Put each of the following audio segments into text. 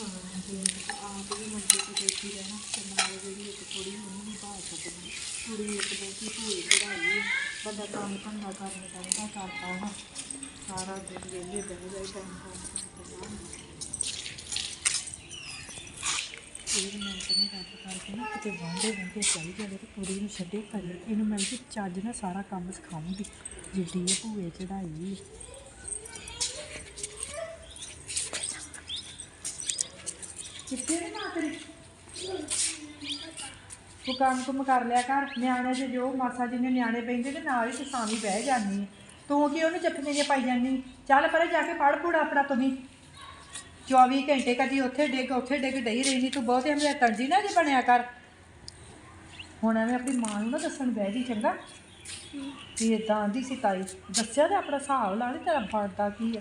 ਆਪ ਵੀ ਮੰਜੇ ਤੇ ਬੈਠੀ ਰਹਿਣਾ ਤੇ ਨਾਲ ਜਿਹੜੀ ਇੱਕ ਕੁੜੀ ਉਹਨੂੰ ਵੀ ਬਾਹਰ ਕੱਢਣੀ ਕੁੜੀ ਇੱਕ ਬੈਠੀ ਭੂਏ ਚੜਾਈ ਆ ਬੰਦਾ ਕੰਮ ਧੰਦਾ ਕਰਨ ਚਾਹੀਦਾ ਕਰਦਾ ਨਾ ਸਾਰਾ ਦਿਨ ਵਿਹਲੇ ਬਹਿ ਜਾਈ ਟਾਈਮ ਪਾਸ ਕਰਦਾ ਇਹ ਮੈਂ ਤਾਂ ਗੱਲ ਕਰਕੇ ਨਾ ਕਿਤੇ ਵਾਂਡੇ ਵਾਂਡੇ ਚੱਲ ਜਾਵੇ ਤੇ ਕੁੜੀ ਨੂੰ ਛੱਡੇ ਕਰੇ ਇਹਨੂੰ ਮੈਂ ਕਿ ਚੱਜ ਨਾਲ ਸਾਰਾ ਕੰਮ ਸਿਖਾਉਂਗੀ, ਜਿਹੜੀ ਇਹ ਭੂਏ ਚੜਾਈ ਕਿੱਥੇ ਨੇ ਨਾ ਤੇਰੀ। ਤੂੰ ਕੰਮ ਕੁਮ ਕਰ ਲਿਆ ਕਰ, ਨਿਆਣੇ ਦੇ ਜੋ ਮਾਸਾ ਜਿੰਨੇ ਨਿਆਣੇ ਪੈਂਦੇ ਤੇ ਨਾਲ ਹੀ ਤੂੰ ਸਾਵੀ ਬਹਿ ਜਾਂਦੀ। ਆਂ। ਤੂੰ ਕੀ ਉਹਨੂੰ ਜੱਫੀਆਂ ਜਿਹੀਆਂ ਪਾਈ ਜਾਨੀ ਚੱਲ ਪਰੇ ਜਾ ਕੇ ਪੜ ਪੂੜਾ ਆਪਣਾ ਤੁਸੀਂ 24 ਘੰਟੇ ਕਦੀ ਉੱਥੇ ਡਿੱਗ ਉੱਥੇ ਡਿੱਗ ਡਈ ਰਹਿੰਦੀ, ਤੂੰ ਬਹੁਤੇ ਹਮਲੇ ਤੰਜੀ ਨਾ ਜੇ ਬਣਿਆ ਕਰ। ਹੁਣ ਐਵੇਂ ਆਪਣੀ ਮਾਂ ਨੂੰ ਨਾ ਦੱਸਣ ਬਹਿ ਜੀ ਚੰਗਾ। ਵੀ ਇਦਾਂ ਆਂਦੀ ਸੀ ਤਾਈ ਦੱਸਿਆ ਤੇ ਆਪਣਾ ਹਿਸਾਬ ਲਾ ਲਈ ਤੇਰਾ ਬਣਦਾ ਕੀ ਆ।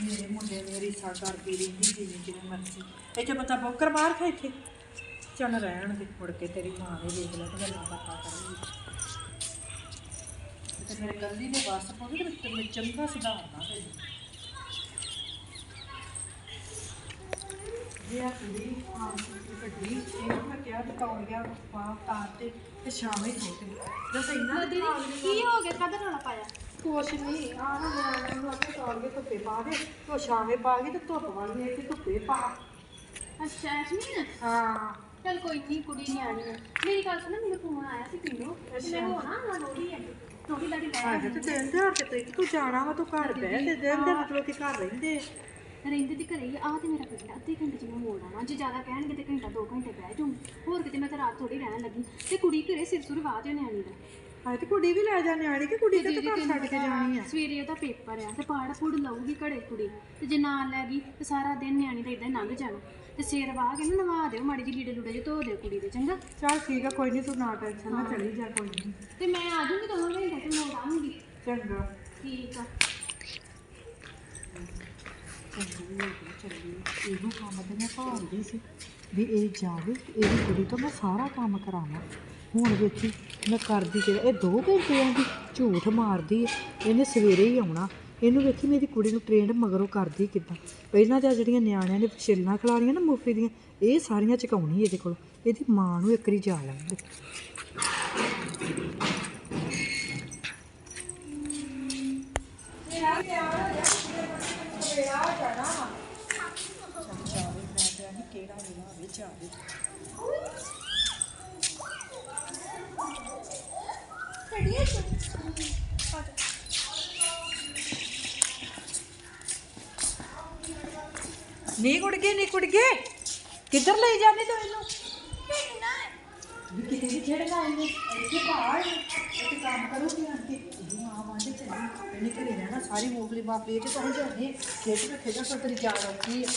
ਮੇਰੇ ਮੁੰਡੇ ਨੇ ਰੀਸਾ ਕਰਦੀ ਰਹਿੰਦੀ ਜਿਵੇਂ ਜਿਵੇਂ ਮਰਜ਼ੀ। ਇੱਥੇ ਪਤਾ ਬੋਕਰ ਬਾਹਰ ਖਾ ਇੱਥੇ। ਚੱਲ ਰਹਿਣ ਦੇ ਮੁੜ ਕੇ ਤੇਰੀ ਮਾਂ ਨੇ ਦੇਖ ਲਿਆ ਤੇ ਗੱਲਾਂ ਬਾਤਾਂ ਕਰੂਗੀ ਤੇ ਮੇਰੇ ਗੰਦੀ ਦੇ ਵਾਸਤੇ ਪਹੁੰਚ ਤੇ ਮੈਂ ਚੰਗਾ ਸੁਧਾਰਨਾ ਤੈਨੂੰ। ਜੇ ਆ ਕੁੜੀ ਹਾਂ ਸੁੱਤੀ ਵੱਡੀ ਇਹ ਮੈਂ ਕਿਹਾ ਦੁਕਾਨ ਗਿਆ ਪਾ ਤਾਰ ਤੇ ਤੇ ਸ਼ਾਮੇ ਗਈ ਦੱਸ ਇੰਨਾ ਕੀ ਹੋ ਗਿਆ? ਕਦ ਰੌਲਾ ਪਾਇਆ? ਕੁਛ ਨਹੀਂ ਆ ਨਾ ਮੈਂ ਉਹਨੂੰ ਆਪਣੇ ਤਾਰ ਕੇ ਧੁੱਪੇ ਪਾ ਦੇ ਤੋ ਸ਼ਾਮੇ ਪਾ ਕੇ ਤੇ ਧੁੱਪ ਵਾਲੀ ਇੱਥੇ ਧੁੱਪੇ ਪਾ। ਅੱਛਾ ਐਸਮੀਨ ਹਾਂ। ਚਲ ਕੋਈ ਨਹੀਂ ਕੁੜੀ ਨਹੀਂ ਆਣੀ ਹੈ ਮੇਰੀ ਗੱਲ ਸੁਣ ਮੈਨੂੰ ਫੋਨ ਆਇਆ ਸੀ ਪਿੰਡੋਂ ਤੇ ਮੈਂ ਹੋਣਾ ਨਾ ਲੋੜੀ ਹੈ ਲੋੜੀ ਦਾ ਲੈ ਅੱਜ ਤੇ ਦਿਨ ਦਿਹਾੜ ਤੇ ਤੂੰ ਤੂੰ ਜਾਣਾ ਵਾ ਤੂੰ ਘਰ ਬਹਿ ਤੇ ਦਿਨ ਦੇ ਮਤਲਬ ਕਿ ਘਰ ਰਹਿੰਦੇ। ਆ। ਰਹਿੰਦੇ ਤੇ ਘਰੇ ਹੀ ਆ। ਤੇ ਮੇਰਾ ਪਿੰਡ ਅੱਧੇ ਘੰਟੇ ਚ ਮੈਂ ਮੋੜ ਆਵਾਂ। ਜੇ ਜ਼ਿਆਦਾ ਕਹਿਣਗੇ ਤੇ ਘੰਟਾ ਦੋ ਘੰਟੇ ਬਹਿ ਜਾਊਂ ਹੋਰ ਕਿਤੇ ਮੈਂ ਤਾਂ ਰਾਤ ਥੋੜੀ ਰਹਿਣ ਲੱਗੀ। ਤੇ ਕੁੜੀ ਘਰੇ ਸਿਰ ਸੁਰ ਦੇ ਨਿਆਣੀ ਦਾ। ਹਾਂ ਤੇ ਕੁੜੀ ਵੀ ਲੈ ਜਾ ਨਿਆਣੀ ਕਿ ਕੁੜੀ ਤੇ ਤੂੰ ਘਰ ਛੱਡ ਕੇ ਜਾਣੀ ਆ। ਸਵੇਰੇ ਉਹਦਾ ਪੇਪਰ ਆ ਤੇ ਪਾੜ ਪੂੜ ਲਾਊਗੀ ਘੜੇ ਕੁੜੀ ਤੇ ਜੇ ਨਾਲ ਲੈ ਗਈ ਤੇ ਸਾਰਾ ਦਿਨ ਨਿਆਣੀ ਦਾ ਇਦਾਂ ਲੰਘ ਜਾਣਾ। ਤੇ ਸਿਰ ਵਾਹ ਕੇ ਨਾ ਨਵਾ ਦਿਓ ਮਾੜੀ ਜਿਹੀ ਲੀੜੇ ਲੂੜੇ ਜੇ ਧੋ ਦਿਓ ਕੁੜੀ ਦੇ ਚੰਗਾ? ਚੱਲ ਠੀਕ ਆ ਕੋਈ ਨਹੀਂ ਤੂੰ ਨਾ ਟੈਨਸ਼ਨ ਨਾ ਚਲੀ ਜਾ ਕੋਈ ਨਹੀਂ ਤੇ ਮੈਂ ਆ ਜਾਊਂਗੀ ਦੋ ਘੰਟੇ ਤੇ ਮੋੜ ਆਉਂਗੀ ਚੰਗਾ। ਠੀਕ ਆ। ਚੰਗੀ ਚੱਲੀ ਇਹੋ ਕੰਮ ਤੇ ਮੈਂ ਭਾਲਦੀ ਸੀ ਵੀ ਇਹ ਜਾਵੇ ਇਹਦੀ ਕੁੜੀ ਤੋਂ ਮੈਂ ਸਾਰਾ ਕੰਮ ਕਰਾਵਾਂ। ਹੁਣ ਵੇਖੀ, ਮੈਂ ਕਰਦੀ ਕਿਹੜਾ, ਇਹ 2 ਘੰਟੇ ਆਂਦੀ ਝੂਠ ਮਾਰਦੀ ਹੈ ਇਹਨੇ ਸਵੇਰੇ ਹੀ ਆਉਣਾ। ਇਹਨੂੰ ਵੇਖੀ ਮੇਰੀ ਕੁੜੀ ਨੂੰ ਟ੍ਰੇਨਡ ਮਗਰੋਂ ਕਰਦੀ ਕਿੱਦਾਂ। ਪਹਿਲਾਂ ਤਾਂ ਜਿਹੜੀਆਂ ਨਿਆਣਿਆਂ ਨੇ ਛਿੱਲਾਂ ਖਿਲਾਰੀਆਂ ਨਾ ਮੁਫੀ ਦੀਆਂ, ਇਹ ਸਾਰੀਆਂ ਚਕਾਉਣੀ ਇਹਦੇ ਕੋਲ। ਇਹਦੀ ਮਾਂ ਨੂੰ ਇੱਕ ਵਾਰੀ ਜਾ ਲੈਂਦੇ ਕਿਹੜਾ ਵੇਲਾ ਹੋਵੇ ਜਾਵੇ ਨੀ ਕੁੜ ਗਏ ਨੀ ਕੁੜ ਗਏ ਕਿੱਧਰ ਲਈ ਜਾਂਦੀ ਤੂੰ ਇਹਨੂੰ ਵੀ ਕਿਤੇ ਵੀ ਖੇਡਣਾ ਇਹਨੇ ਇੱਥੇ ਪਹਾੜ ਇੱਥੇ ਕੰਮ ਕਰੂਗੀ ਆਂਟੀ ਇਹ ਮਾਂ ਵਾਂਡੇ ਚੱਲੀ ਇਹਨੇ ਘਰੇ ਰਹਿਣਾ ਸਾਰੀ ਮੂੰਗਲੀ ਬਾਪੇ ਤੇ ਪਹੁੰਚ ਜਾਂਦੇ ਖੇਡ ਕੇ ਖੇਡਾ ਸੋ ਤੇਰੀ ਜਾਨ ਆਉਂਦੀ ਹੈ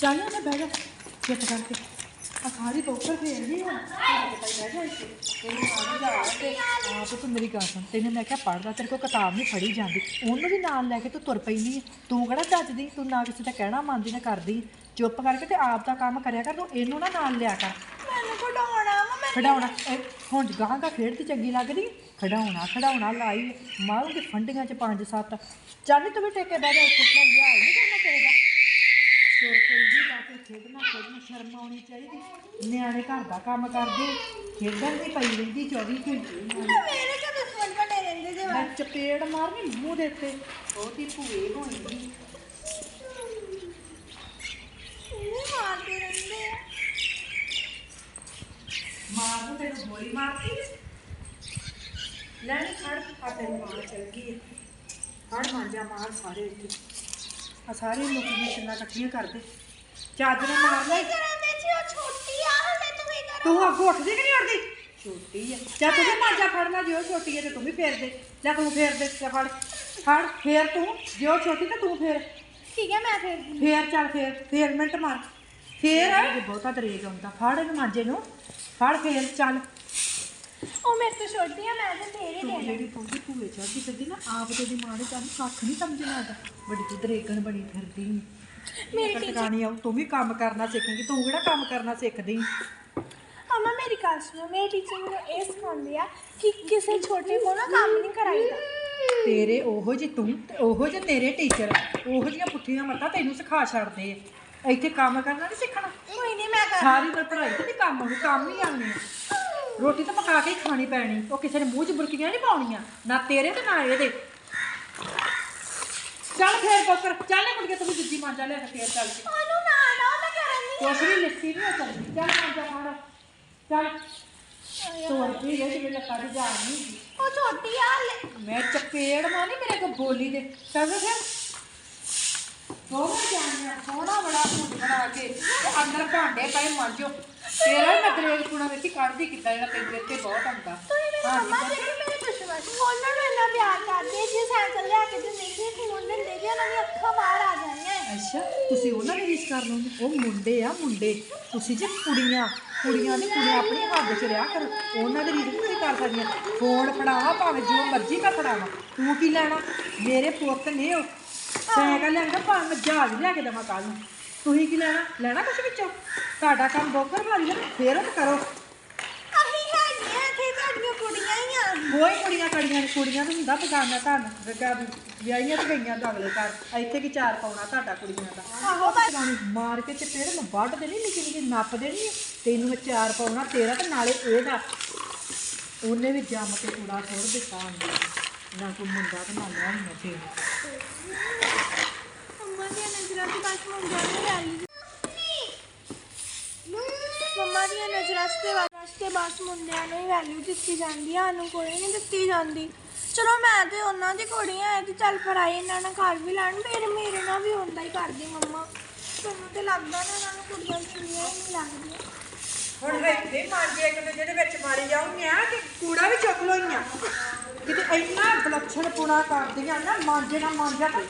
ਚੱਲ ਨਾ ਬਹਿ ਜਾ ਚੁੱਪ ਕਰਕੇ ਆ ਸਾਰੀ ਬੋਕਰ ਖੇਡਦੀ ਆ। ਬਹਿ ਜਾ ਇੱਥੇ ਤੈਨੂੰ ਆਉਣ ਜਾ ਤੇ ਆਪ ਤੂੰ ਮੇਰੀ ਗੱਲ ਸੁਣ ਤੈਨੂੰ ਮੈਂ ਕਿਹਾ ਪੜਦਾ ਤੇਰੇ ਕੋਲ ਕਿਤਾਬ ਨਹੀਂ ਫੜੀ ਜਾਂਦੀ। ਉਹਨੂੰ ਵੀ ਨਾਲ ਲੈ ਕੇ ਤੂੰ ਤੁਰ ਪੈਂਦੀ ਹੈ ਤੂੰ ਕਿਹੜਾ ਚੱਜਦੀ ਤੂੰ ਨਾ ਕਿਸੇ ਦਾ ਕਹਿਣਾ ਮੰਨਦੀ ਨਾ ਕਰਦੀ। ਚੁੱਪ ਕਰਕੇ ਤੇ ਆਪ ਦਾ ਕੰਮ ਕਰਿਆ ਕਰ ਤੂੰ ਇਹਨੂੰ ਨਾ ਨਾਲ ਲਿਆ ਕਰ। ਮੈਨੂੰ ਖਡਾਉਣਾ ਖੜਾਉਣਾ ਇਹ ਹੁਣ ਗਾਂ ਦਾ ਖੇਡ ਤੇ ਚੰਗੀ ਲੱਗਦੀ ਖੜਾਉਣਾ ਖੜਾਉਣਾ ਲਾਈ। ਮਾਰੂਗੀ ਫੰਡੀਆਂ ਚ ਪੰਜ ਸੱਤ। ਚੱਲ ਤੂੰ ਵੀ ਟੇਕੇ ਬਹਿ ਜਾ ਇੱਥੇ ਮੈਂ ਲਿਆ ਨਹੀਂ ਕਰਨਾ ਚਾਹੀਦਾ ਸੁਰ ਕੰਜੀ ਲਾ ਕੇ ਖੇਡਣਾ ਖੇਡਣਾ ਸ਼ਰਮ ਆਉਣੀ ਚਾਹੀਦੀ। ਨਿਆਣੇ ਘਰ ਦਾ ਕੰਮ ਕਰਦੇ ਖੇਡਣ ਦੀ ਪਈ ਰਹਿੰਦੀ 24 ਘੰਟੇ। ਮੇਰੇ ਕਦੇ ਫੋਨ ਬਣੇ ਰਹਿੰਦੇ ਜੇ ਮੈਂ ਚਪੇੜ ਮਾਰਨੀ ਮੂੰਹ ਦੇ ਉੱਤੇ ਬਹੁਤੀ ਭੂਏ ਹੋਣੀ ਨਹੀਂ ਮਾਰਦੇ ਰਹਿੰਦੇ ਆ। ਮਾਰ ਨੂੰ ਤੈਨੂੰ ਗੋਲੀ ਮਾਰਤੀ ਲੈ ਨੀ ਖੜ ਆ ਤੇਰੀ ਮਾਂ ਚਲ ਗਈ ਹੈ। ਮਾਂਜਾ ਮਾਰ ਸਾਰੇ ਇੱਥੇ। ਆ ਸਾਰੇ ਲੋਕੀ ਦੀਆਂ ਇਕੱਠੀਆਂ ਕਰਦੇ। ਨਾਲ ਮਾਰ ਲੈ। ਕਰਾਂਦੇ ਉਹ ਛੋਟੀ ਆ ਹਲੇ ਤੂੰ ਹੀ ਕਰ ਤੂੰ ਅੱਗੋਂ ਉੱਠਦੀ ਕਿ ਨਹੀਂ ਉੱਠਦੀ? ਛੋਟੀ ਹੈ ਜਾਂ ਤੂੰ ਵੀ ਮਾਂਜਾ ਫੜ ਲੈ ਜਿਓ ਛੋਟੀ ਹੈ ਤੇ ਤੂੰ ਵੀ ਫੇਰ ਦੇ। ਜਾਂ ਤੂੰ ਫੇਰ ਦੇ ਜਾਂ ਫੜ। ਫੜ ਫੇਰ ਤੂੰ। ਜਿਓ ਛੋਟੀ ਤੇ ਤੂੰ ਫੇਰ। ਠੀਕ ਹੈ ਮੈਂ ਫਿਰ ਫੇਰ ਚੱਲ ਫੇਰ ਫੇਰ ਮਿੰਟ ਮਾਰ। ਫੇਰ ਬਹੁਤਾ ਦਰੇਜ ਆਉਂਦਾ ਫੜ ਇਹਨੂੰ ਮਾਂਜੇ ਨੂੰ। ਫੜ ਫੇਰ ਚੱਲ। ਉਹ ਮੇਰੇ ਤੋਂ ਛੋਟੀ ਆ ਮੈਂ ਤੇ ਤੇਰੇ ਤੂੰ ਜਿਹੜੀ ਪਹੁੰਚੀ ਭੂਏ ਚੜਦੀ ਫਿਰਦੀ ਨਾ ਆਪ ਤੇ ਦੀ ਮਾਂ ਨੇ ਤੈਨੂੰ ਕੱਖ ਨਹੀਂ ਸਮਝਣਾ ਆਦਾ ਵੱਡੀ ਤੂੰ ਦਰੇਗਣ ਬਣੀ ਫਿਰਦੀ ਮੇਰੀ ਟਿਕਾਣੀ ਆਉ ਤੂੰ ਵੀ ਕੰਮ ਕਰਨਾ ਸਿੱਖੇਂਗੀ ਤੂੰ ਕਿਹੜਾ ਕੰਮ ਕਰਨਾ ਸਿੱਖਦੀ? ਅਮਾ ਮੇਰੀ ਗੱਲ ਸੁਣੋ ਮੇਰੀ ਟੀਚਰ ਮੈਨੂੰ ਇਹ ਸਿਖਾਉਂਦੀ ਆ ਕਿ ਕਿਸੇ ਛੋਟੇ ਕੋਲ ਨਾ ਕੰਮ ਨਹੀਂ ਕਰਾਈਦਾ। ਤੇਰੇ ਉਹੋ ਜਿਹੇ ਤੂੰ ਤੇ ਉਹੋ ਜਿਹੇ ਤੇਰੇ ਟੀਚਰ ਉਹੋ ਜਿਹੀਆਂ ਪੁੱਠੀਆਂ ਮੱਤਾਂ ਤੈਨੂੰ ਸਿਖਾ ਛੱਡਦੇ ਆ। ਇੱਥੇ ਕੰਮ ਕਰਨਾ ਨਹੀਂ ਸਿੱਖਣਾ। ਕੋਈ ਨਹੀਂ ਮੈਂ ਕਰ ਸਾਰੀ ਉਮਰ ਪੜ੍ਹਾਈ ਤੇ ਕੰਮ ਵੀ ਕੰਮ ਹੀ ਆਉਣੀ ਆ। ਰੋਟੀ ਤਾਂ ਪਕਾ ਕੇ ਹੀ ਖਾਣੀ ਪੈਣੀ। ਉਹ ਕਿਸੇ ਨੇ ਮੂੰਹ 'ਚ ਬੁਰਕੀਆਂ ਨਹੀਂ ਪਾਉਣੀਆਂ ਨਾ ਤੇਰੇ ਤੇ ਨਾ ਇਹਦੇ। ਚੱਲ ਫੇਰ ਬੋਕਰ ਚੱਲ ਮੁੜ ਕੇ ਤੂੰ ਦੂਜੀ ਮਾਂਜਾ ਲਿਆ ਕੇ ਫੇਰ ਚੱਲ। ਕੇ ਉਹਨੂੰ ਨਾ ਨਾ ਮੈਂ ਕਰਨ ਕੁਛ ਵੀ ਲਿੱਤੀ ਨਹੀਂ ਚੱਲਦੀ ਚੱਲ ਮਾਂਜਾ ਖਾਣਾ ਚੱਲ। ਸੌ ਰੁਪਏ ਇਹ ਜਿਹੜੇ ਲੱਤਾਂ ਦੀ ਨਹੀਂ। ਉਹ ਛੋਟੀ ਆ ਲੈ ਮੈਂ ਚਪੇੜ ਮਾਰੀ ਮੇਰੇ ਕੋ ਬੋਲੀ ਦੇ। ਚੱਲ ਫਿਰ। ਸੋਹਣਾ ਜਾਣਿਆ ਸੋਹਣਾ ਬੜਾ ਭੂਤ ਬਣਾ ਕੇ ਤੇ ਅੰਦਰ ਭਾਂਡੇ ਪਏ ਮਾਂਜੋ। ਤੇਰਾ ਵੀ ਨਕਰੇਲ ਕੁਣਾ ਵਿੱਚ ਕੱਢਦੀ ਕਿੱਦਾਂ ਜਿਹੜਾ ਤੇਰੇ ਤੇ ਬਹੁਤ ਆਉਂਦਾ ਤੁਸੀਂ ਮੇਰੀ ਮੰਮਾ ਜਿਹੜੀ ਮੇਰੇ ਦੁਸ਼ਮਣ ਉਹਨਾਂ ਨੂੰ ਇੰਨਾ ਪਿਆਰ ਕਰਦੇ ਜੇ ਸਾਈਕਲ ਲਿਆ ਕੇ ਦਿੰਦੇ ਸੀ ਫੋਨ ਦਿੰਦੇ ਜੇ ਉਹਨਾਂ ਦੀਆਂ ਅੱਖਾਂ ਬਾਹਰ ਆ ਜਾਣੀਆਂ। ਅੱਛਾ ਤੁਸੀਂ ਉਹਨਾਂ ਦੀ ਰੀਸ ਕਰ ਲਓਗੇ? ਉਹ ਮੁੰਡੇ ਆ ਮੁੰਡੇ। ਤੁਸੀਂ ਜੇ ਕੁੜੀਆਂ ਕੁੜੀਆਂ ਦੀ ਕੁੜੀਆਂ ਆਪਣੀ ਹੱਦ 'ਚ ਰਿਆ ਕਰੋ। ਉਹਨਾਂ ਦੀ ਰੀਸ ਨਹੀਂ ਤੁਸੀਂ ਕਰ ਸਕਦੀਆਂ। ਫੋਨ ਫੜਾਵਾ ਭਾਵੇਂ ਜੋ ਮਰਜ਼ੀ ਮੈਂ ਫੜਾਵਾ। ਤੂੰ ਕੀ ਲੈਣਾ? ਮੇਰੇ ਪੁੱਤ ਨੇ ਉਹ ਸਾਈਕਲ ਲੈਂਦਾ ਭਾਵੇਂ ਮੈਂ ਜਹਾਜ਼ ਲਿਆ ਕੇ ਦੇਵਾਂ ਕੱਲ ਨੂੰ। ਤੁਸੀਂ ਕੀ ਲੈਣਾ? ਲੈਣਾ ਕੁਛ ਵਿੱਚੋਂ? ਤੁਹਾਡਾ ਕੰਮ ਬੋਕਰ ਭਾਰੀ ਲੈ ਫੇਰ ਉਹ ਕਰੋ। ਅਸੀਂ ਹੈਗੀਆਂ ਇੱਥੇ ਤੁਹਾਡੀਆਂ ਕੁੜੀਆਂ ਹੀ ਆ। ਕੋਈ ਕੁੜੀਆਂ ਕੜੀਆਂ ਨੀ, ਕੁੜੀਆਂ ਨੂੰ ਹੁੰਦਾ ਬਗਾਨਾ ਧਨ ਵਿਗਾ ਵਿਆਹੀਆਂ ਤੇ ਗਈਆਂ ਤਾਂ ਅਗਲੇ ਘਰ। ਇੱਥੇ ਕੀ ਚਾਰ ਪਾਉਣਾ ਤੁਹਾਡਾ ਕੁੜੀਆਂ ਦਾ? ਆਹੋ ਪਾਣੀ ਮਾਰ ਕੇ ਤੇ ਫਿਰ ਮੈਂ ਵੱਢ ਦੇਣੀ ਨਿੱਕੀ ਨਿੱਕੀ ਨੱਪ ਦੇਣੀ ਆ। ਤੈਨੂੰ ਮੈਂ ਚਾਰ ਪਾਉਣਾ ਤੇਰਾ ਤੇ ਨਾਲੇ ਇਹਦਾ। ਉਹਨੇ ਵੀ ਜੰਮ ਕੇ ਕੂੜਾ ਸੁੱਟ ਦਿੱਤਾ। ਉਹਨੇ ਨਾ ਕੋਈ ਮੁੰਡਾ ਤੇ ਤੇ ਮੰਮਾ ਦੀਆਂ ਨਜ਼ਰਾਂ ਤੇ ਬਸ ਨੂੰ ਲੈ ਲਈ ਮੰਮਾ ਦੀਆਂ ਨਜ਼ਰਾਂ 'ਚ ਤੇ ਵਾਸਤੇ ਬਸ ਮੁੰਡਿਆਂ ਨੂੰ ਹੀ ਵੈਲਿਊ ਦਿੱਤੀ ਜਾਂਦੀ ਆ ਸਾਨੂੰ ਕੋਈ ਨਹੀਂ ਦਿੱਤੀ ਜਾਂਦੀ। ਚਲੋ ਮੈਂ ਤੇ ਉਹਨਾਂ ਦੀ ਕੁੜੀ ਆ ਤੇ ਚੱਲ ਪੜਾਈ ਇਹਨਾਂ ਨਾਲ ਘਰ ਵੀ ਲੈਣ ਮੇਰੇ ਮੇਰੇ ਨਾਲ ਵੀ ਹੁੰਦਾ ਹੀ ਕਰਦੀ ਮੰਮਾ। ਤੁਹਾਨੂੰ ਤੇ ਲੱਗਦਾ ਨਾ ਇਹਨਾਂ ਨੂੰ ਕੁੜੀਆਂ ਹੀ ਨਹੀਂ ਲੱਗਦੀਆਂ। ਹੁਣ ਇੱਥੇ ਮਾਂਜੇ ਇੱਕ ਦੂਜੇ ਦੇ ਵਿੱਚ ਮਾਰੀ ਜਾਉਂਗੀਆਂ ਕਿ ਕੂੜਾ ਵੀ ਚੁੱਕ ਲੋਈਆਂ। ਕਿਤੇ ਇੰਨਾ ਬਲੱਛਣ ਪੁਣਾ ਕਰਦੀਆਂ ਨਾ ਮਾਂਜੇ ਨਾਲ ਮਾਂਜਾ ਤੇ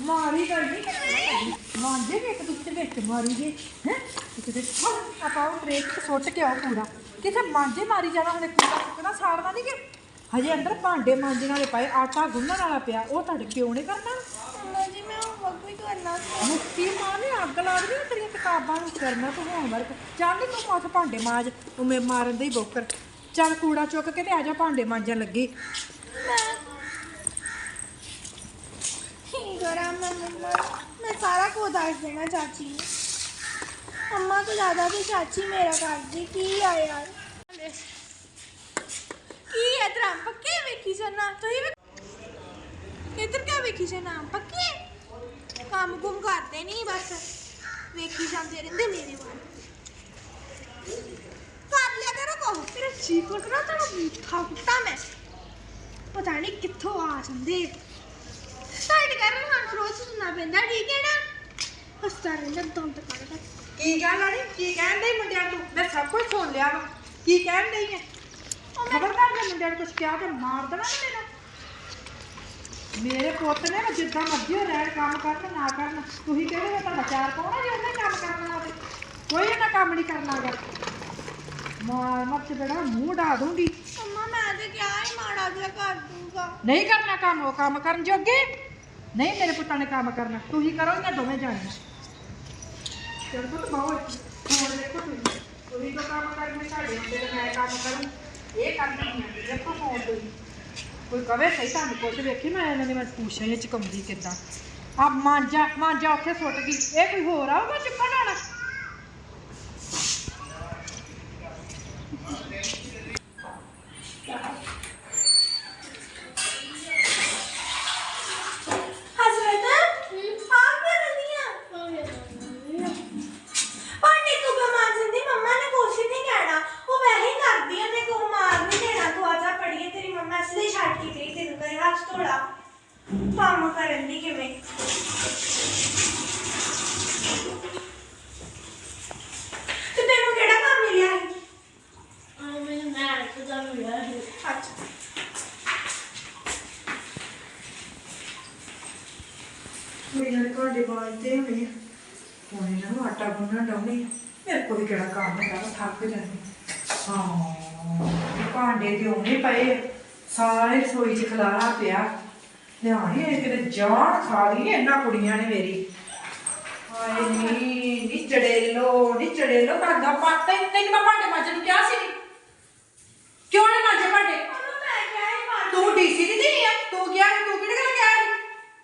ਮਾਰੀ ਗਈ ਨਹੀਂ ਮਾਂਜੇ ਵੀ ਇੱਕ ਦੂਜੇ ਦੇ ਵਿੱਚ ਮਾਰੀ ਗਏ ਹੈ? ਕਿਤੇ ਆਪਾਂ ਉਹ ਬ੍ਰੇਕ ਤੇ ਸੁੱਟ ਕੇ ਆਓ ਪੂਰਾ। ਕਿਤੇ ਮਾਂਜੇ ਮਾਰੀ ਜਾਣਾ ਹੁਣੇ ਕੂੜਾ ਚੁੱਕਣਾ ਸਾੜਨਾ ਨਹੀਂ ਕਿ ਹਜੇ ਅੰਦਰ ਭਾਂਡੇ ਮਾਂਜਣ ਵਾਲੇ ਪਏ ਆਟਾ ਗੁੰਨਣ ਵਾਲਾ ਪਿਆ ਉਹ ਤੁਹਾਡੇ ਪਿਓ ਨੇ ਕਰਨਾ? ਮੰਮਾ ਜੀ ਮੈਂ ਹੋਮਵਰਕ ਵੀ ਕਰਨਾ ਸੀ। ਮੁੱਕੀ ਮਾਂ ਨੇ ਅੱਗ ਲਾ ਦਿੱਤੀ ਨਾ ਤੇਰੀਆਂ ਕਿਤਾਬਾਂ ਨੂੰ ਕਰਨਾ ਤੂੰ ਹੋਮਵਰਕ ਚੱਲ ਨੀ ਤੂੰ ਮੱਥ ਭਾਂਡੇ ਮਾਂਜ ਉਹ ਮੈਂ ਮਾਰਨ ਦੇ ਹੀ ਬੋਕਰ। ਚੱਲ ਕੂੜਾ ਚੁੱਕ ਕੇ ਤੇ ਆ ਜਾ ਭਾਂਡੇ ਮਾਂਜਣ ਲੱਗੀ। ਮੈਂ ਕੀ ਮੈਂ ਮੰਮਾ ਮੈਂ ਸਾਰਾ ਕੁਝ ਦੱਸ ਦੇਣਾ ਚਾਚੀ ਨੂੰ ਮੰਮਾ ਤੋਂ ਜ਼ਿਆਦਾ ਤੇ ਚਾਚੀ ਮੇਰਾ ਕਰਦੀ ਕੀ ਆ ਯਾਰ? ਕੀ ਹੈ ਤਰਾਂ ਪੱਕੇ ਵੇਖੀ ਜਨਾ ਤੁਸੀਂ ਇਧਰ ਕਿਆ ਵੇਖੀ ਜਨਾ ਪੱਕੇ ਕੰਮ ਕੁਮ ਕਰਦੇ ਨਹੀਂ ਬਸ ਵੇਖੀ ਜਾਂਦੇ? ਰਹਿੰਦੇ ਮੇਰੇ ਵੱਲ ਕਰ ਲਿਆ ਕਰੋ ਕੋ ਤੇਰਾ ਚੀਕਟ ਨਾ, ਤੇਰਾ ਮਿੱਠਾ ਕੁੱਤਾ ਮੈਂ ਪਤਾ ਨਹੀਂ ਕਿੱਥੋਂ ਆ ਜਾਂਦੇ। ਸਾਡੇ ਘਰ ਨੂੰ ਹਾਂ ਰੋਜ਼ ਸੁਣਨਾ ਪੈਂਦਾ ਠੀਕ ਹੈ ਨਾ? ਹੱਸਦਾ ਰਹਿੰਦਾ ਦੰਦ ਕੱਢਦਾ। ਕੀ ਗੱਲ ਆਣੀ ਕੀ ਕਹਿਣ ਡਈ ਮੁੰਡਿਆਂ ਨੂੰ? ਮੈਂ ਸਭ ਕੁਝ ਸੁਣ ਲਿਆ ਵਾ। ਕੀ ਕਹਿਣ ਡਈ ਹੈ ਖਬਰਦਾਰ ਜੇ ਮੁੰਡਿਆਂ ਨੂੰ ਕੁਝ ਕਿਹਾ ਤੇ ਮਾਰ ਦੇਣਾ ਨਾ ਮੇਰਾ ਮੇਰੇ ਪੁੱਤ ਨੇ ਮੈਂ ਜਿੱਦਾਂ ਮਰਜ਼ੀ ਹੋ ਰਹਿਣ ਕੰਮ ਕਰਨ ਨਾ ਕਰਨ। ਤੁਸੀਂ ਕਿਹੜੇ ਹੋ ਤੁਹਾਡਾ ਚਾਰ ਪਾਉਣਾ ਜੇ ਉਹਨੇ ਕੰਮ ਕਰਨਾ ਹੋਵੇ? ਕੋਈ ਇਹਨਾਂ ਕੰਮ ਨਹੀਂ ਕਰਨਾ ਮਾਰ ਮੱਚ ਬੜਾ ਮੂੰਹ ਢਾ ਦੂੰਗੀ। ਮੰਮਾ ਮੈਂ ਤੇ ਕਿਹਾ ਹੀ ਮਾੜਾ ਜਿਹਾ ਕਰ ਦੂੰਗਾ। ਨਹੀਂ ਕਰਨਾ ਕੰਮ ਉਹ ਕੰਮ ਕਰਨ ਜੋਗੇ? ਨਹੀਂ ਮੇਰੇ ਪੁੱਤਾਂ ਨੇ ਕੰਮ ਕਰਨਾ। ਤੁਸੀਂ ਕਰੋ ਇਹਨਾਂ ਦੋਵੇਂ ਜਾਣੀਆਂ ਚਲ ਪੁੱਤ ਬਹੁਤ ਫੋਨ ਦੇਖੋ ਤੁਸੀਂ। ਤੁਸੀਂ ਤਾਂ ਕੰਮ ਕਰਨੇ ਸਾਡੇ ਹੁੰਦੇ ਤੇ ਮੈਂ ਕੰਮ ਕਰੂੰ ਇਹ ਕਰਨੀ ਹੈ ਦੇਖੋ ਫੋਨ ਤੇ। ਕੋਈ ਕਵੇ ਸਹੀ ਤੁਹਾਨੂੰ ਕੁਛ ਵੇਖੀ ਮੈਂ ਇਹਨਾਂ ਨੇ ਮੈਂ ਪੁੱਛਿਆ ਇਹ ਚਕੰਦੀ ਕਿੱਦਾਂ। ਆ ਮਾਂਜਾ ਮਾਂਜਾ ਉੱਥੇ ਸੁੱਟ ਗਈ। ਇਹ ਕੋਈ ਹੋਰ ਆਊਗਾ ਚੁੱਕਣ ਵਾਲਾ? ਕੰਮ ਕਰਨ ਦੀ ਕਿਵੇਂ ਤੇ ਤੈਨੂੰ ਕਿਹੜਾ ਕੰਮ ਮਿਲਿਆ ਹੈ ਆ ਮੈਨੂੰ ਮੈਥ ਮੇਰੇ ਘਰ ਦੇ ਬਾਜਦੇ ਹੋਣੇ ਹੁਣ ਆਟਾ ਗੁੰਨਣਾ ਡਾਉਣੀ ਮੇਰੇ ਕੋਲ ਵੀ ਕਿਹੜਾ ਕੰਮ ਹੈਗਾ ਮੈਂ ਥੱਕ ਜਾਂਦੀ ਹਾਂ, ਭਾਂਡੇ ਤੇ ਉਹਨੇ ਪਏ ਸਾਰੇ ਰਸੋਈ 'ਚ ਖਲਾਰਾ ਪਿਆ। ਲਿਆਣੀ ਕਿਤੇ ਜਾਨ ਖਾ ਲਈ ਇਹਨਾਂ ਕੁੜੀਆਂ ਨੇ ਮੇਰੀ। ਹਾਏ ਨੀ ਨੀ ਚੜੇਲੋ ਨੀ ਚੜੇਲੋ ਕਰਦਾ ਪਾਤਾ ਤੈਨੂੰ ਮੈਂ ਭਾਂਡੇ ਮਾਂਜਣ ਨੂੰ ਕਿਹਾ ਸੀ ਕਿਉਂ ਨਹੀਂ ਮਾਂਜੇ ਭਾਂਡੇ? ਉਹਨੂੰ ਮੈਂ ਕਿਹਾ ਹੀ ਮਾਰ ਤੂੰ ਡੀਸੀ ਦੀ ਨਹੀਂ ਆ। ਤੂੰ ਗਿਆ ਸੀ, ਤੂੰ ਕਿਹੜੇ ਗੱਲ ਗਿਆ ਸੀ?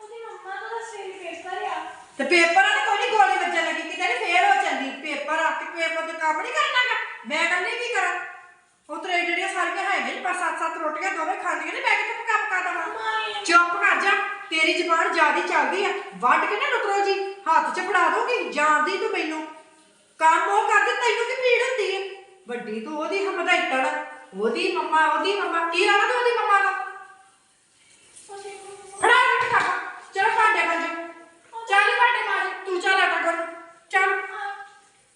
ਉਹਦੀ ਮੰਮਾ ਦਾ ਸਵੇਰੇ ਪੇਪਰ ਆ। ਤੇ ਪੇਪਰਾਂ ਤੇ ਕੋਈ ਨਹੀਂ ਗੋਲੀ ਵੱਜਣ ਲੱਗੀ ਕਿਤੇ ਨੀ ਕੰਮ ਨਹੀਂ ਕਰਨਾਗਾ ਮੈਂ ਕਹਿੰਦੀ ਕੀ ਕਰਾਂ? ਉਹ ਤੇਰੇ ਜਿਹੜੀਆਂ ਸਾਰੀਆਂ ਹੈਗੀਆਂ ਨੇ ਪਰ ਸੱਤ ਸੱਤ ਰੋਟੀਆਂ ਦੋਵੇਂ ਖਾਂਦੀਆਂ ਨੇ ਮੈਂ ਕਿੱਥੇ ਕੰਮ ਕਰਦਾ ਹਾਂ ਚੁੱਪ ਕਰ ਜਾ ਤੇਰੀ ਜ਼ਬਾਨ ਜਿਆਦੀ ਚੱਲਦੀ ਆ। ਵੱਢ ਕੇ ਨਾ ਨੁਕਰੋ ਜੀ ਹੱਥ 'ਚ ਫੜਾ ਦੋਗੀ ਜਾਣਦੀ ਤੂੰ ਮੈਨੂੰ। ਕੰਮ ਉਹ ਕਰਦੀ ਤੈਨੂੰ ਕੀ ਪੀੜ ਹੁੰਦੀ ਹੈ ਵੱਡੀ ਤੂੰ ਉਹਦੀ ਹਮਦਾਇਤੜ ਉਹਦੀ ਮੰਮਾ ਉਹਦੀ ਮੰਮਾ, ਕੀ ਲਾਣਾ ਤੂੰ ਉਹਦੀ ਮੰਮਾ ਦਾ? ਫੜਾ ਕੇ ਖਾ ਚਲ ਭਾਂਡੇ ਮਾਂਜ। ਚੱਲ ਭਾਂਡੇ ਮਾਂਜ। ਤੂੰ ਚੱਲ ਆਟਾ ਗੁੰਨ। ਚੱਲ।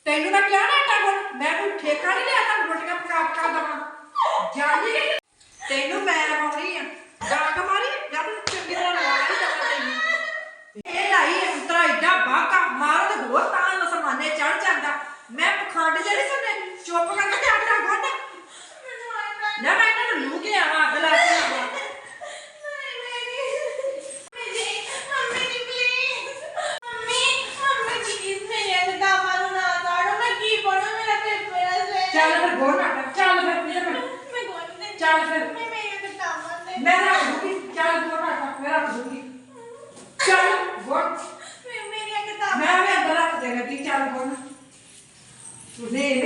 ਤੈਨੂੰ ਮੈਂ ਕਿਹਾ ਨਾ ਆਟਾ ਗੁੰਨ। ਮੈਂ ਕੋਈ ਠੇਕਾ ਨਹੀਂ ਲਿਆ ਤਾਂ ਰੋਟੀਆਂ ਪਕਾ ਪਕਾ ਦਵਾਂ। ਜਾਣੀ ਤੈਨੂੰ ਮੈਂ ਲਵਾਉਣੀ ਆ। ਡਾਂਗ ਮਾਰੀ। ਜਾਂ ਤੂੰ ਚੰਗੀ ਤਰ੍ਹਾਂ ਲਵਾ ਲਈ ਤੈਨੂੰ ਇਹ ਲਾਈ ਅੰਤਰਾ ਏਡਾ ਬਾਕਾ ਮਾਰ ਤੇ ਹੋਰ ਤਾਂ ਨਸਮਾਨੇ ਚੜ ਜਾਂਦਾ ਮੈਂ ਪਖੰਡ ਜਿਹੜੀ ਸੁਣੇ ਚੁੱਪ ਕਰਕੇ ਤੇ ਆਟਾ ਗੁੰਨ ਨਾ ਮੈਂ ਇਹਨਾਂ ਨੂੰ ਲੂ ਕੇ ਆਵਾਂ ਅੱਗ ਲਾ ਕੇ ਆਵਾਂ ਚੱਲ ਫਿਰ ਗੁੰਨ ਆਟਾ ਚੱਲ ਫਿਰ ਮੇਰੇ ਕੋਲ ਚੱਲ ਫਿਰ ਮੈਂ ਰੱਖ ਦੂੰਗੀ ਚੱਲ ਗੁੰਨ ਆਟਾ ਮੈਂ ਰੱਖ ਦੂੰਗੀ ਚੱਲ ਗੁੰਨ ਮੈਂ ਵੀ ਅੰਦਰ ਰੱਖ ਦੇ ਲੱਗੀ ਚੱਲ ਗੁੰਨ ਤੁਸੀਂ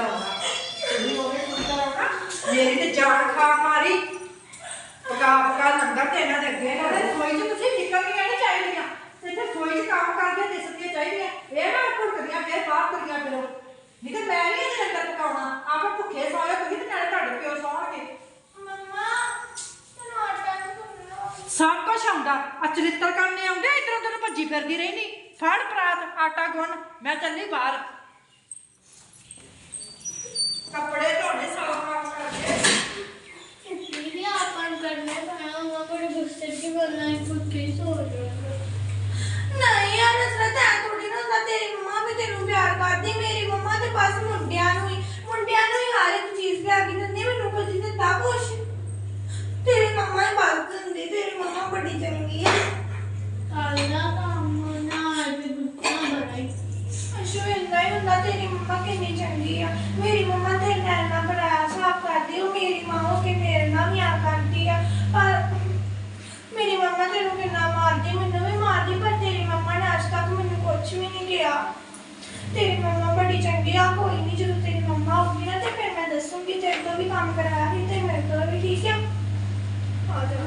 ਇਹ ਨਹੀਂ ਤੁਸੀਂ ਉਹ ਨਹੀਂ ਸੁਣਤਾ ਮੇਰੀ ਤੇ ਜਾਨ ਖਾ ਮਾਰੀ ਪਕਾ ਪਕਾ ਲੰਗਰ ਤੇ ਇਹਨਾਂ ਦੇ ਅੱਗੇ ਨਾ ਰਸੋਈ 'ਚ ਤੁਸੀਂ ਨਿਕਲ ਕੇ ਕਹਿਣੀ ਚਾਹੀਦੀਆਂ ਇੱਥੇ ਰਸੋਈ 'ਚ ਕੰਮ ਕਰਦੇ ਦਿਸਦੀਆਂ ਚਾਹੀਦੀਆਂ ਇਹ ਨਾ ਭੁੱਖਦੀਆਂ ਫਿਰ ਬਾਹਰ ਤੁਰੀਆਂ ਫਿਰੋ ਨਹੀਂ ਤੇ ਮੈਂ ਨਹੀਂ ਇਹ ਲੰਗਰ ਪਕਾਉਣਾ ਆਪੇ ਭੁੱਖੇ ਸੌਇਓ ਤੁਸੀਂ ਤੇ ਨਾਲੇ ਤੁਹਾਡੇ ਪਿਓ ਸੌਣਗੇ ਸਭ ਕੁਝ ਆਉਂਦਾ। ਆ ਚਰਿੱਤਰ ਕਰਨੇ ਆਉਂਦੇ ਇਧਰ ਉਧਰ ਭੱਜੀ ਫਿਰਦੀ ਰਹਿਣੀ ਫੜ ਪਰਾਤ, ਆਟਾ ਗੁੰਨ, ਮੈਂ ਚੱਲੀ ਬਾਹਰ। ਕੱਪੜੇ ਧੋਣੇ ਸਾਫ਼ ਆਫ ਕਰਕੇ। ਦੀਦੀ ਆਪਾਂ ਕਰਨੇ ਪੈਣਾ ਉਹਨਾਂ ਕੋਲ ਗੁੱਸੇ ਕੀ ਬੋਲਣਾ ਹੈ ਖੁਦ ਕੇ ਸੋ ਜਾਣਾ ਨਹੀਂ ਯਾਰ ਅਸਰਾ ਤਾਂ ਥੋੜੀ ਨਾ ਹੁੰਦਾ ਤੇਰੀ ਮੰਮਾ ਵੀ ਤੈਨੂੰ ਪਿਆਰ ਕਰਦੀ ਮੇਰੀ ਮੰਮਾ ਤੇ ਬਸ ਮੁੰਡਿਆਂ ਨੂੰ ਹੀ ਮੁੰਡਿਆਂ ਨੂੰ ਹੀ ਹਰ ਇੱਕ ਚੀਜ਼ ਲਿਆ ਕੇ ਦਿੰਦੀ ਮੈਨੂੰ ਕੁਝ ਦਿੱਤਾ ਕੁਛ। ਤੇਰੀ ਮੰਮਾ ਹੀ ਬਸ ਦਿੰਦੀ ਤੇਰੀ ਮੰਮਾ ਬੜੀ ਚੰਗੀ ਹੈ। ਆਲਾ ਤਾਂ ਇੰਨਾ ਹੀ ਹੁੰਦਾ ਤੇਰੀ ਮੰਮਾ ਕਿੰਨੀ ਚੰਗੀ ਆ ਮੇਰੀ ਮੰਮਾ ਤੇ ਨੈਣਾ ਬੜਾ ਸਾਫ਼ ਕਰਦੀ ਉਹ ਮੇਰੀ ਮਾਂ ਹੋ ਕੇ ਮੇਰੇ ਨਾਲ ਵੀ ਆ ਕਰਦੀ ਆ ਪਰ ਮੇਰੀ ਮੰਮਾ ਤੈਨੂੰ ਕਿੰਨਾ ਮਾਰਦੀ ਮੈਨੂੰ ਵੀ ਮਾਰਦੀ ਪਰ ਤੇਰੀ ਮੰਮਾ ਨੇ ਅੱਜ ਤੱਕ ਮੈਨੂੰ ਕੁਝ ਵੀ ਨਹੀਂ ਕਿਹਾ ਤੇਰੀ ਮੰਮਾ ਬੜੀ ਚੰਗੀ ਆ ਕੋਈ ਨਹੀਂ ਜਦੋਂ ਤੇਰੀ ਮੰਮਾ ਆਉਗੀ ਨਾ ਤੇ ਫਿਰ ਮੈਂ ਦੱਸੂਗੀ ਤੇਰੇ ਤੋਂ ਵੀ ਕੰਮ ਕਰਾਇਆ ਸੀ ਤੇ ਮੇਰੇ ਤੋਂ ਵੀ ਠੀਕ ਆ ਆ ਜਾ